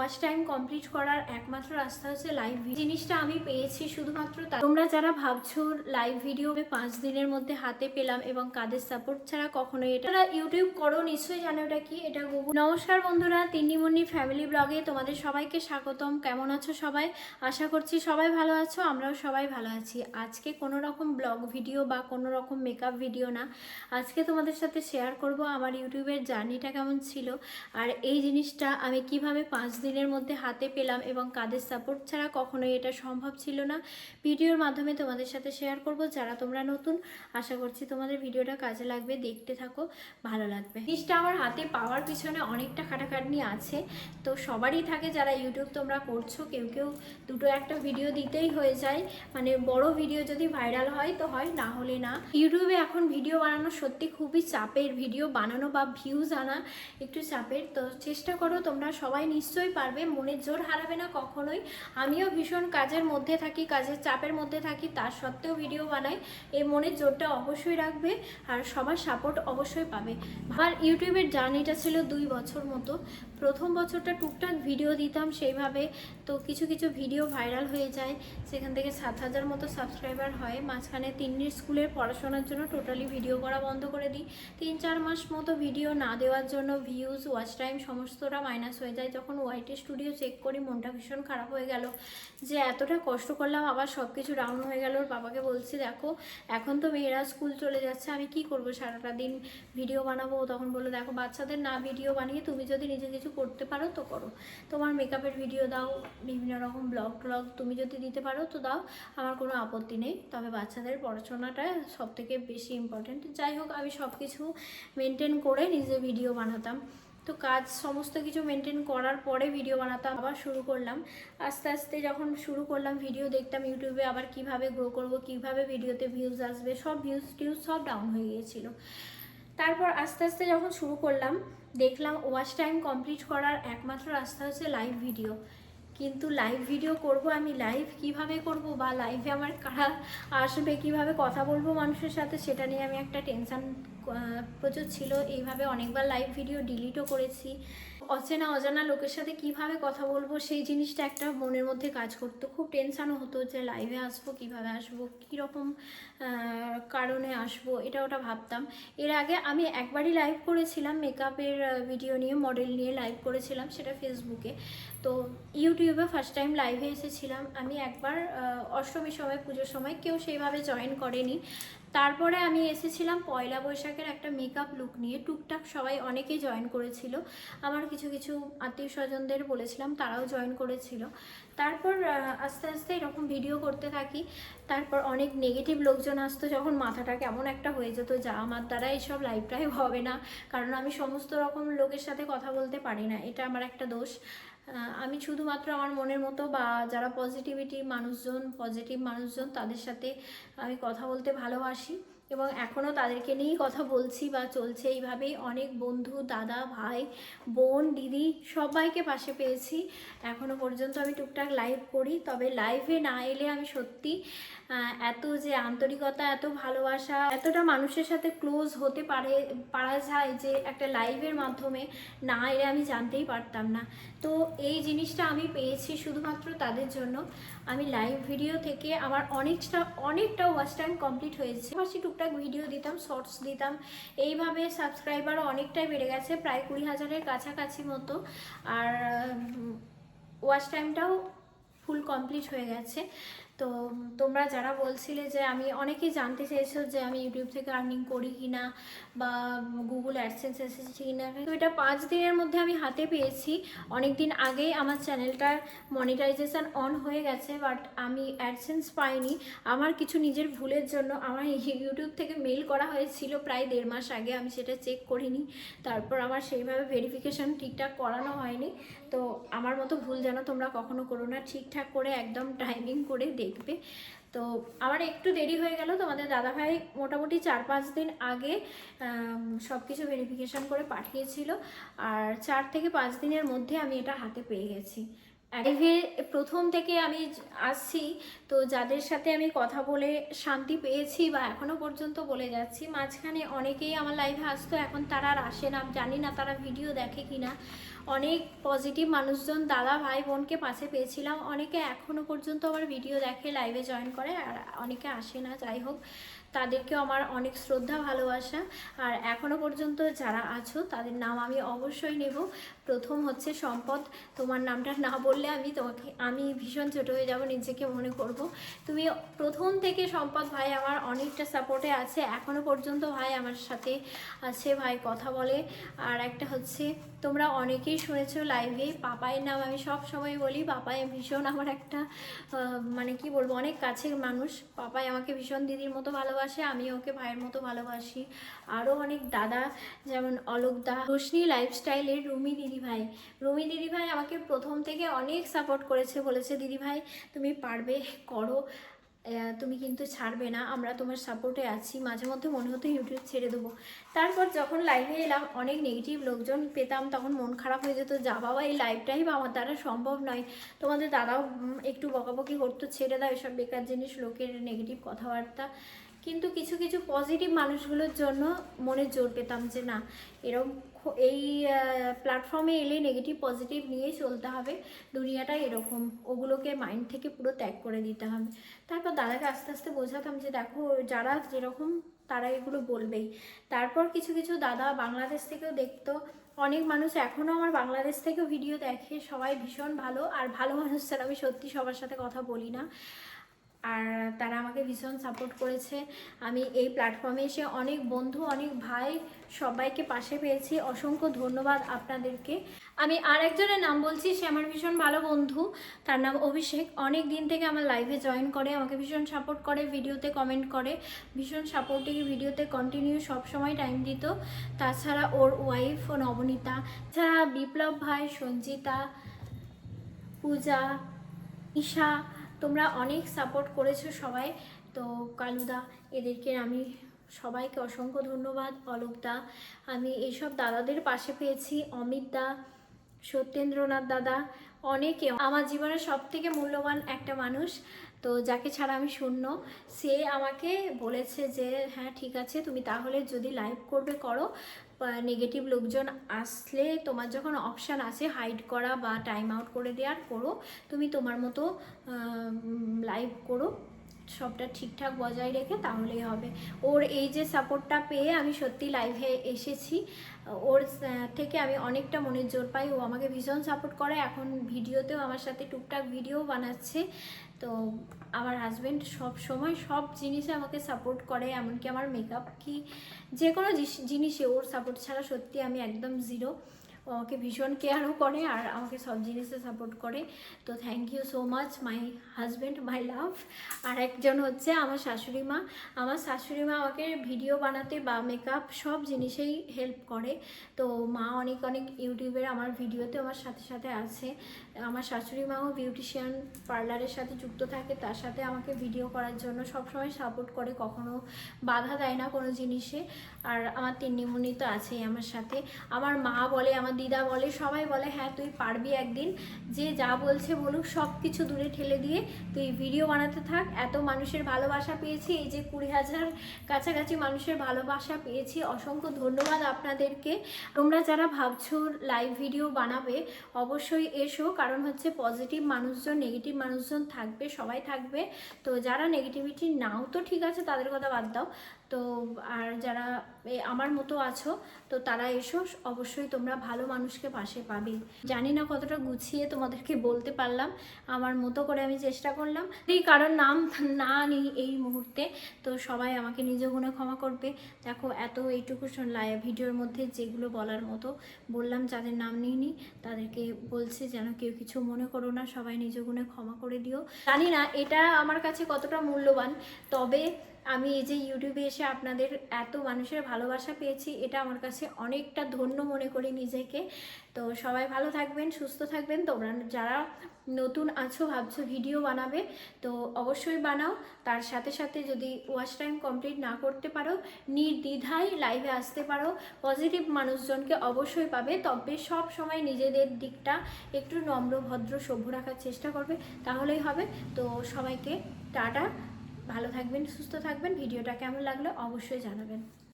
Watch time complete করার একমাত্র রাস্তা হচ্ছে লাইভ জিনিসটা আমি পেয়েছি শুধুমাত্র তোমরা যারা ভাবছ লাইভ ভিডিও পাঁচ দিনের মধ্যে হাতে পেলাম এবং কাদের সাপোর্ট ছাড়া কখনোই এটা ইউটিউব করো, নিশ্চয়ই জানো এটা কি? এটা গুগল নমস্কার বন্ধুরা, তিন্নিমুন্নি ফ্যামিলি ব্লগে তোমাদের সবাইকে স্বাগতম। কেমন আছো সবাই? আশা করছি সবাই ভালো আছো, আমরাও সবাই ভালো আছি। আজকে কোনো রকম ব্লগ ভিডিও বা কোনো রকম মেকআপ ভিডিও না। আজকে তোমাদের সাথে শেয়ার করব আমার ইউটিউবের জার্নিটা কেমন ছিল। আর এই জিনিসটা আমি কীভাবে পাঁচ দিনের মধ্যে হাতে পেলাম এবং কাদের সাপোর্ট ছাড়া কখনোই এটা সম্ভব ছিল না। ভিডিওর মাধ্যমে তোমাদের সাথে শেয়ার করব। যারা তোমরা নতুন, আশা করছি তোমাদের ভিডিওটা কাজে লাগবে। দেখতে থাকো, ভালো লাগবে। জিনিসটা আমার হাতে পাওয়ার পিছনে অনেকটা খাটাখাটনি আছে। তো সবারই থাকে যারা ইউটিউব তোমরা করছ, কেউ কেউ দুটো একটা ভিডিও দিতেই হয়ে যায়। মানে বড় ভিডিও যদি ভাইরাল হয়, তো হয়, না হলে না। ইউটিউবে এখন ভিডিও বানানো সত্যি খুবই চাপের ভিডিও বানানো বা ভিউজ আনা একটু চাপের। তো চেষ্টা করো তোমরা সবাই নিশ্চয়ই পারবে মনের জোর হারাবে না কখনোই। আমিও ভীষণ কাজের মধ্যে থাকি, কাজের চাপের মধ্যে থাকি, তার সত্ত্বেও ভিডিও বানাই। এই মনের জোরটা অবশ্যই রাখবে আর সবার সাপোর্ট অবশ্যই পাবে। আমার ইউটিউবের জার্নিটা ছিল দুই বছর মতো। প্রথম বছরটা টুকটাক ভিডিও দিতাম সেইভাবে। তো কিছু কিছু ভিডিও ভাইরাল হয়ে যায়। সেখান থেকে সাত হাজার মতো সাবস্ক্রাইবার হয়। মাঝখানে তিন্নির স্কুলের পড়াশোনার জন্য টোটালি ভিডিও করা বন্ধ করে দিই। তিন, চার মাস মতো ভিডিও না দেওয়ার জন্য ভিউজ ওয়াচ টাইম সমস্তটা মাইনাস হয়ে যায়। যখন ওয়াইটি স্টুডিও চেক করি, মনটা ভীষণ খারাপ হয়ে গেল। যে এতটা কষ্ট করলাম, আবার সব কিছু ডাউন হয়ে গেল। ওর বাবাকে বলছি, দেখো, এখন তো মেয়েরা স্কুল চলে যাচ্ছে, আমি কি করব? সারাটা দিন ভিডিও বানাবো। তখন বলল, দেখো, বাচ্চাদের না ভিডিও বানিয়ে তুমি যদি নিজে কিছু করতে পারো, তো করো। তোমার মেকআপের ভিডিও দাও, বিভিন্ন রকম ব্লগ ট্লগ তুমি যদি দিতে পারো, তো দাও। আমার কোনো আপত্তি নেই। তবে বাচ্চাদের পড়াশোনাটা সব থেকে বেশি ইম্পর্টেন্ট যাই হোক, আমি সব কিছু মেনটেন করে নিজে ভিডিও বানাতাম। তো কাজ সমস্ত কিছু মেনটেন করার পরে ভিডিও বানাতাম, আবার শুরু করলাম। আস্তে আস্তে যখন শুরু করলাম ভিডিও দেখতাম ইউটিউবে আবার কীভাবে গ্রো করব, কীভাবে ভিডিওতে ভিউজ আসবে, সব ভিউজ টিউজ সব ডাউন হয়ে গিয়েছিল। তারপর আস্তে আস্তে যখন শুরু করলাম, দেখলাম ওয়াচ টাইম কমপ্লিট করার একমাত্র রাস্তা হচ্ছে লাইভ ভিডিও কিন্তু লাইভ ভিডিও করব, আমি লাইভ কীভাবে করব বা লাইভে আমার কারা আসবে, কীভাবে কথা বলব মানুষের সাথে, সেটা নিয়ে আমি একটা টেনশান প্রচুর ছিল। এইভাবে অনেকবার লাইভ ভিডিও ডিলিটও করেছি। অচেনা অজানা লোকের সাথে কীভাবে কথা বলব, সেই জিনিসটা একটা মনের মধ্যে কাজ করতো। খুব টেনশানও হতো যে লাইভে আসব, কীভাবে আসব, কীরকম কারণে আসব, এটা ওটা ভাবতাম। এর আগে আমি একবারই লাইভ করেছিলাম মেকআপের ভিডিও নিয়ে মডেল নিয়ে লাইভ করেছিলাম, সেটা ফেসবুকে তো ইউটিউবে ফার্স্ট টাইম লাইভে এসেছিলাম। আমি একবার অষ্টমীর সময়, পুজোর সময় কেউ সেইভাবে জয়েন করেনি। তারপরে আমি এসেছিলাম পয়লা বৈশাখের একটা মেকআপ লুক নিয়ে। টুকটাক সবাই অনেকেই জয়েন করেছিল। আমার কিছু কিছু আত্মীয় স্বজনদের বলেছিলাম, তারাও জয়েন করেছিল। তারপর আস্তে আস্তে এরকম ভিডিও করতে থাকি। তারপর অনেক নেগেটিভ লোকজন আসতো যখন মাথাটা কেমন একটা হয়ে যেত। যা আমার দ্বারা এইসব লাইভটাই হবে না। কারণ আমি সমস্ত রকম লোকের সাথে কথা বলতে পারি না। এটা আমার একটা দোষ। আমি শুধুমাত্র আমার মনের মতো বা যারা পজিটিভিটি মানুষজন পজিটিভ মানুষজন, তাদের সাথে আমি কথা বলতে ভালোবাসি। এবং এখনও তাদেরকে নিয়েই কথা বলছি বা চলছে এইভাবেই অনেক বন্ধু, দাদা, ভাই, বোন, দিদি সবাইকে পাশে পেয়েছি। এখনও পর্যন্ত আমি টুকটাক লাইভ করি, তবে লাইভে না এলে আমি সত্যি এত যে আন্তরিকতা, এত ভালোবাসা, এতটা মানুষের সাথে ক্লোজ হতে পারে, পারা যায় যে একটা লাইভের মাধ্যমে না এলে আমি জানতেই পারতাম না। তো এই জিনিসটা আমি পেয়েছি শুধুমাত্র তাদের জন্য। আমি লাইভ ভিডিও থেকে আমার অনেকটা অনেকটা ওয়াচ টাইম কমপ্লিট হয়েছে। পাশে ভিডিও দিতাম, শর্টস দিতাম। এইভাবে সাবস্ক্রাইবার অনেকটাই বেড়ে গেছে, প্রায় কুড়ি হাজারের কাছাকাছি মতো। আর ওয়াচ টাইমটাও ফুল কমপ্লিট হয়ে গেছে। তো তোমরা যারা বলছিলে যে আমি অনেকেই জানতে চেয়েছো যে আমি ইউটিউব থেকে আর্নিং করি কি না বা গুগল অ্যাডসেন্স এসেছে কি না তো এটা পাঁচ দিনের মধ্যে আমি হাতে পেয়েছি। অনেক দিন আগেই আমার চ্যানেলটার মনিটাইজেশন অন হয়ে গেছে বাট আমি অ্যাডসেন্স পাইনি। আমার কিছু নিজের ভুলের জন্য আমার ইউটিউব থেকে মেল করা হয়েছিল প্রায় দেড় মাস আগে, আমি সেটা চেক করিনি। তারপর আমার সেইভাবে ভেরিফিকেশন ঠিকঠাক করানো হয়নি। তো আমার মতো ভুল যেন তোমরা কখনো করো না। ঠিকঠাক করে একদম টাইমিং করে দেখবে। তো আমার একটু দেরি হয়ে গেল। তোমাদের দাদাভাই মোটামুটি চার পাঁচ দিন আগে সব কিছু ভেরিফিকেশান করে পাঠিয়েছিল। আর চার থেকে পাঁচ দিনের মধ্যে আমি এটা হাতে পেয়ে গেছি। লাইভে প্রথম থেকে আমি আসছি, তো যাদের সাথে আমি কথা বলে শান্তি পেয়েছি বা এখনও পর্যন্ত বলে যাচ্ছি, মাঝখানে অনেকেই আমার লাইভে আসতো, এখন তারা আর আসে না জানি না তারা ভিডিও দেখে কি না অনেক পজিটিভ মানুষজন, দাদা, ভাই, বোনকে পাশে পেয়েছিলাম, অনেকে এখনও পর্যন্ত আমার ভিডিও দেখে লাইভে জয়েন করে, আর অনেকে আসে না, যাই হোক। তাদেরকেও আমার অনেক শ্রদ্ধা, ভালোবাসা, আর এখনও পর্যন্ত যারা আছো, তাদের নাম আমি অবশ্যই নেব। প্রথম হচ্ছে সম্পদ। তোমার নামটা না বললে আমি তোমাকে, আমি ভীষণ ছোট হয়ে যাব, নিজেকে মনে করব। তুমি প্রথম থেকে সম্পদ ভাই আমার অনেকটা সাপোর্টে আছে। এখনও পর্যন্ত ভাই আমার সাথে আছে, ভাই কথা বলে। আর একটা হচ্ছে, তোমরা অনেকেই শুনেছো লাইভে পাপায়ের নাম আমি সব সময় বলি। পাপায় ভীষণ আমার একটা মানে কি বলব, অনেক কাছের মানুষ। পাপাই আমাকে ভীষণ দিদির মতো ভালোবাসে, আমি ওকে ভাইয়ের মতো ভালোবাসি। আরও অনেক দাদা, যেমন অলোক দা। রোশনি লাইফস্টাইলের রুমি দিদি ভাই রুমি দিদিভাই আমাকে প্রথম থেকে অনেক সাপোর্ট করেছে, বলেছে, দিদিভাই, তুমি পারবে, করো। তুমি কিন্তু ছাড়বে না, আমরা তোমার সাপোর্টে আছি। মাঝে মধ্যে মনে হতো ইউটিউব ছেড়ে দেবো। তারপর যখন লাইভে এলাম, অনেক নেগেটিভ লোকজন পেতাম, তখন মন খারাপ হয়ে যেত, যা বাবা, এই লাইভটাই বা আমার দ্বারা সম্ভব নয়। তোমাদের দাদাও একটু বকাবকি করতো, ছেড়ে দাও, এসব বেকার জিনিস, লোকের নেগেটিভ কথাবার্তা। কিন্তু কিছু কিছু পজিটিভ মানুষগুলোর জন্য মনে জোর পেতাম যে না এরকম এই প্ল্যাটফর্মে এলে নেগেটিভ পজিটিভ নিয়ে চলতে হবে। দুনিয়াটা এরকম। ওগুলোকে মাইন্ড থেকে পুরো ত্যাগ করে দিতে হবে। তারপর দাদাকে আস্তে আস্তে বোঝাতাম যে দেখো, যারা যেরকম তারা এগুলো বলবেই। তারপর কিছু কিছু দাদা বাংলাদেশ থেকেও দেখতো। অনেক মানুষ এখনও আমার বাংলাদেশ থেকেও ভিডিও দেখে। সবাই ভীষণ ভালো। আর ভালো মানুষ ছাড়া আমি সত্যি সবার সাথে কথা বলি না। আর তারা আমাকে ভীষণ সাপোর্ট করেছে। আমি এই প্ল্যাটফর্মে এসে অনেক বন্ধু, অনেক ভাই সবাইকে পাশে পেয়েছি। অসংখ্য ধন্যবাদ আপনাদেরকে। আমি আর একজনের নাম বলছি, সে আমার ভীষণ ভালো বন্ধু। তার নাম অভিষেক। অনেক দিন থেকে আমার লাইভে জয়েন করে, আমাকে ভীষণ সাপোর্ট করে ভিডিওতে কমেন্ট করে। ভীষণ সাপোর্টিং ভিডিওতে কন্টিনিউ সব সময় টাইম দিত। তাছাড়া ওর ওয়াইফ ও নবনীতা এছাড়া বিপ্লব ভাই, সঞ্জিতা, পূজা, ঈশা তোমরা অনেক সাপোর্ট করেছ সবাই। তো কালুদা, এদেরকে আমি সবাইকে অসংখ্য ধন্যবাদ, অলোকদা। আমি এইসব দাদাদের পাশে পেয়েছি অমিত দা সত্যেন্দ্রনাথ দাদা, অনেকে। আমার জীবনের সব থেকে মূল্যবান একটা মানুষ, তো যাকে ছাড়া আমি শূন্য। সে আমাকে বলেছে যে হ্যাঁ ঠিক আছে, তুমি তাহলে যদি লাইভ করবে, করো। নেগেটিভ লোকজন আসলে তোমার যখন অপশান আছে হাইড করা বা টাইম আউট করে দেওয়ার, করো। তুমি তোমার মতো লাইভ করো। সবটা ঠিকঠাক বজায় রেখে তাহলেই হবে। ওর এই যে সাপোর্টটা পেয়ে আমি সত্যি লাইভে এসেছি। ওর থেকে আমি অনেকটা মনের জোর পাই। ও আমাকে ভীষণ সাপোর্ট করে। এখন ভিডিওতেও আমার সাথে টুকটাক ভিডিও বানাচ্ছে। তো আমার হাজব্যান্ড সব সময় সব জিনিসে আমাকে সাপোর্ট করে, এমনকি আমার মেকআপ কি যে কোনো জিনিসে ওর সাপোর্ট ছাড়া সত্যি আমি একদম জিরো আমাকে ভীষণ কেয়ারও করে আর আমাকে সব জিনিসে সাপোর্ট করে। তো thank you so much my husband my love আর একজন হচ্ছে আমার শাশুড়ি মা। আমার শাশুড়ি মা আমাকে ভিডিও বানাতে বা মেকআপ সব জিনিসেই হেল্প করে। তো মা অনেক অনেক ইউটিউবের আমার ভিডিওতে আমার সাথে সাথে আছে। আমার শাশুড়ি মাও বিউটিশিয়ান পার্লারের সাথে যুক্ত থাকে, তার সাথে আমাকে ভিডিও করার জন্য সবসময় সাপোর্ট করে, কখনো বাধা দেয় না কোনো জিনিসে। আর আমার তিন্নিমুনি তো আছেই আমার সাথে। আমার মা বলে আমার দিদা বলে, সবাই বলে হ্যাঁ তুই পারবি একদিন। যে যা বলছে বলুক সব কিছু দূরে ঠেলে দিয়ে তুই ভিডিও বানাতে থাক। এত মানুষের ভালোবাসা পেয়েছি, এই যে কুড়ি হাজার কাছাকাছি মানুষের ভালোবাসা পেয়েছি। অসংখ্য ধন্যবাদ আপনাদেরকে। তোমরা যারা ভাবছ লাইভ ভিডিও বানাবে, অবশ্যই এসো। কারণ হচ্ছে পজিটিভ মানুষজন নেগেটিভ মানুষজন থাকবে, সবাই থাকবে। তো যারা নেগেটিভিটি নাও তো ঠিক আছে, তাদের কথা বাদ দাও। তো, আর যারা আমার মতো আছো, তো তারা এসো, অবশ্যই তোমরা ভালো মানুষকে পাশে পাবে। জানি না কতটা গুছিয়ে তোমাদেরকে বলতে পারলাম, আমার মতো করে আমি চেষ্টা করলাম। এই কারোর নাম না নিই এই মুহূর্তে, তো সবাই আমাকে নিজ গুণে ক্ষমা করবে। দেখো, এত এইটুকু শুনলাই ভিডিওর মধ্যে যেগুলো বলার মতো, বললাম যাদের নাম নিইনি, তাদেরকে বলছি যেন কেউ কিছু মনে করো না, সবাই নিজ গুণে ক্ষমা করে দিও। জানি না এটা আমার কাছে কতটা মূল্যবান, তবে আমি এই যে ইউটিউবে এসে আপনাদের এত মানুষের ভালোবাসা পেয়েছি, এটা আমার কাছে অনেকটা ধন্য মনে করি নিজেকে। তো সবাই ভালো থাকবেন, সুস্থ থাকবেন। তোমরা যারা নতুন আছো, ভাবছ ভিডিও বানাবে, তো অবশ্যই বানাও। তার সাথে সাথে যদি ওয়াচ টাইম কমপ্লিট না করতে পারো, নির্দ্বিধায় লাইভে আসতে পারো। পজিটিভ মানুষজনকে অবশ্যই পাবে, তবে সব সময় নিজেদের দিকটা একটু নম্র, ভদ্র, সভ্য রাখার চেষ্টা করবে। তাহলেই হবে। তো সবাইকে টাটা। ভালো থাকবেন, সুস্থ থাকবেন। ভিডিওটা কেমন লাগল অবশ্যই জানাবেন।